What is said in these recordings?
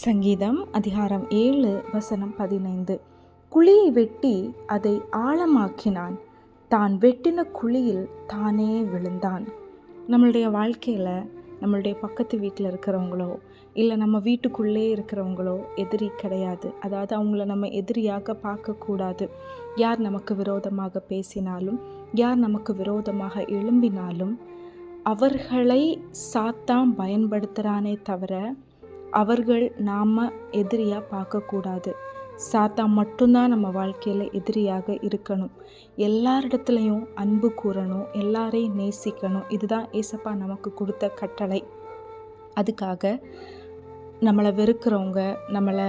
சங்கீதம் அதிகாரம் ஏழு வசனம் பதினைந்து. குழியை வெட்டி அதை ஆழமாக்கினான். தான் வெட்டின குழியில் தானே விழுந்தான். நம்மளுடைய வாழ்க்கையில் நம்மளுடைய பக்கத்து வீட்டில் இருக்கிறவங்களோ இல்லை நம்ம வீட்டுக்குள்ளே இருக்கிறவங்களோ எதிரி கிடையாது. அதாவது அவங்கள நம்ம எதிரியாக பார்க்கக்கூடாது. யார் நமக்கு விரோதமாக பேசினாலும் யார் நமக்கு விரோதமாக எழும்பினாலும் அவர்களை சாத்தான் பயன்படுத்துகிறானே தவிர அவர்கள் நாம் எதிரியாக பார்க்கக்கூடாது. சாத்தா மட்டும்தான் நம்ம வாழ்க்கையில் எதிரியாக இருக்கணும். எல்லாரிடத்துலையும் அன்பு கூறணும் எல்லாரையும் நேசிக்கணும். இதுதான் ஏசப்பா நமக்கு கொடுத்த கட்டளை. அதுக்காக நம்மளை வெறுக்கிறவங்க நம்மளை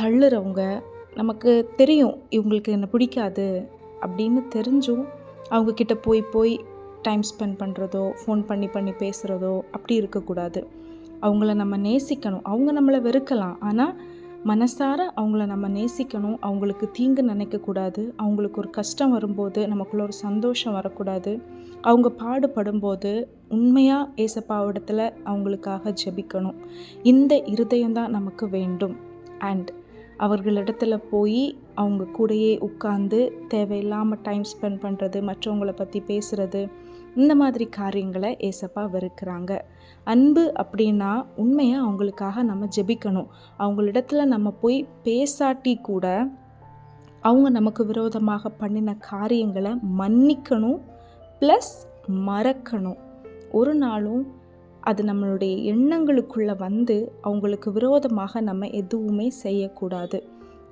தள்ளுறவங்க நமக்கு தெரியும் இவங்களுக்கு என்ன பிடிக்காது அப்படின்னு தெரிஞ்சும் அவங்கக்கிட்ட போய் போய் டைம் ஸ்பெண்ட் பண்ணுறதோ ஃபோன் பண்ணி பண்ணி பேசுகிறதோ அப்படி இருக்கக்கூடாது. அவங்கள நம்ம நேசிக்கணும். அவங்க நம்மளை வெறுக்கலாம். ஆனால் மனசார அவங்கள நம்ம நேசிக்கணும். அவங்களுக்கு தீங்கு நினைக்கக்கூடாது. அவங்களுக்கு ஒரு கஷ்டம் வரும்போது நமக்குள்ள ஒரு சந்தோஷம் வரக்கூடாது. அவங்க பாடுபடும்போது உண்மையாக ஏசப்பாவிடத்தில் அவங்களுக்காக ஜெபிக்கணும். இந்த இருதயம் தான் நமக்கு வேண்டும். அண்ட் அவர்களிடத்துல போய் அவங்க கூடயே உட்காந்து தேவையில்லாமல் டைம் ஸ்பெண்ட் பண்ணுறது மற்றவங்கள பற்றி பேசுகிறது இந்த மாதிரி காரியங்களை ஏசப்பா வெறுக்கிறாங்க. அன்பு அப்படின்னா உண்மையாக அவங்களுக்காக நம்ம ஜெபிக்கணும். அவங்களிடத்துல நம்ம போய் பேசாட்டி கூட அவங்க நமக்கு விரோதமாக பண்ணின காரியங்களை மன்னிக்கணும் ப்ளஸ் மறக்கணும். ஒரு நாளும் அது நம்மளுடைய எண்ணங்களுக்குள்ளே வந்து அவங்களுக்கு விரோதமாக நம்ம எதுவுமே செய்யக்கூடாது.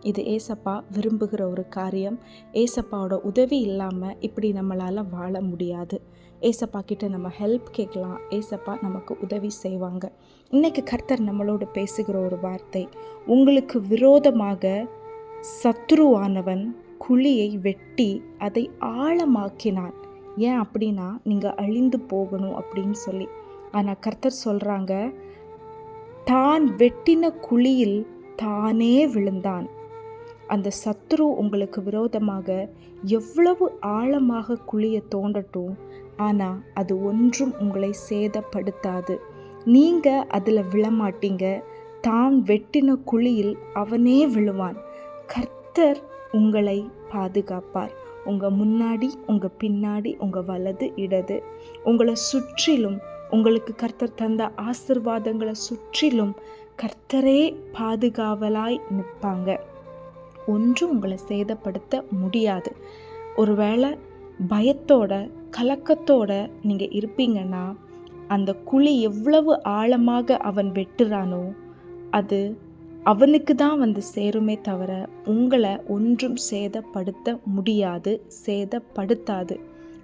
இது ஏசப்பா விரும்புகிற ஒரு காரியம். ஏசப்பாவோட உதவி இல்லாமல் இப்படி நம்மளால் வாழ முடியாது. ஏசப்பா கிட்ட நம்ம ஹெல்ப் கேட்கலாம். ஏசப்பா நமக்கு உதவி செய்வாங்க. இன்னைக்கு கர்த்தர் நம்மளோடு பேசுகிற ஒரு வார்த்தை உங்களுக்கு விரோதமாக சத்ருவானவன் குழியை வெட்டி அதை ஆழமாக்கினான். ஏன் அப்படின்னா நீங்கள் அழிந்து போகணும் அப்படின்னு சொல்லி. ஆனால் கர்த்தர் சொல்கிறாங்க தான் வெட்டின குழியில் தானே விழுந்தான். அந்த சத்ரு உங்களுக்கு விரோதமாக எவ்வளவு ஆழமாக குழியை தோண்டட்டும் ஆனால் அது ஒன்றும் உங்களை சேதப்படுத்தாது. நீங்கள் அதில் விழமாட்டீங்க. தான் வெட்டின குழியில் அவனே விழுவான். கர்த்தர் உங்களை பாதுகாப்பார். உங்கள் முன்னாடி உங்கள் பின்னாடி உங்கள் வலது இடது. உங்களை சுற்றிலும் உங்களுக்கு கர்த்தர் தந்த ஆசிர்வாதங்களை சுற்றிலும் கர்த்தரே பாதுகாவலாய் நிற்பாங்க. ஒன்றும் உங்களை சேதப்படுத்த முடியாது. ஒருவேளை பயத்தோட கலக்கத்தோட நீங்கள் இருப்பீங்கன்னா அந்த குழி எவ்வளவு ஆழமாக அவன் வெட்டுறானோ அது அவனுக்கு தான் வந்து சேருமே தவிர உங்களை ஒன்றும் சேதப்படுத்த முடியாது சேதப்படுத்தாது.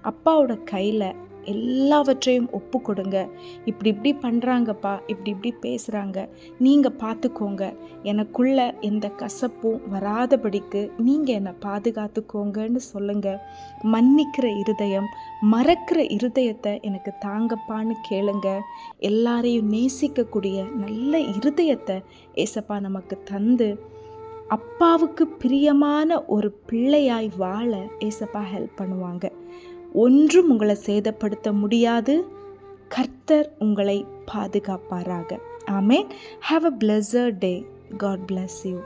அப்பாவோட கையில் எல்லாவற்றையும் ஒப்பு கொடுங்க இப்படி இப்படி பண்ணுறாங்கப்பா இப்படி இப்படி பேசுகிறாங்க நீங்கள் பார்த்துக்கோங்க எனக்குள்ள எந்த கசப்பும் வராதபடிக்கு நீங்கள் என்னை பாதுகாத்துக்கோங்கன்னு சொல்லுங்கள் மன்னிக்கிற இருதயம் மறக்கிற இருதயத்தை எனக்கு தாங்கப்பான்னு கேளுங்க. எல்லாரையும் நேசிக்கக்கூடிய நல்ல இருதயத்தை ஏசப்பா நமக்கு தந்து அப்பாவுக்கு பிரியமான ஒரு பிள்ளையாய் வாழ ஏசப்பா ஹெல்ப் பண்ணுவாங்க. ஒன்றும் உங்களை சேதப்படுத்த முடியாது. கர்த்தர் உங்களை பாதுகாப்பாராக. ஆமேன். Have a pleasure day God bless you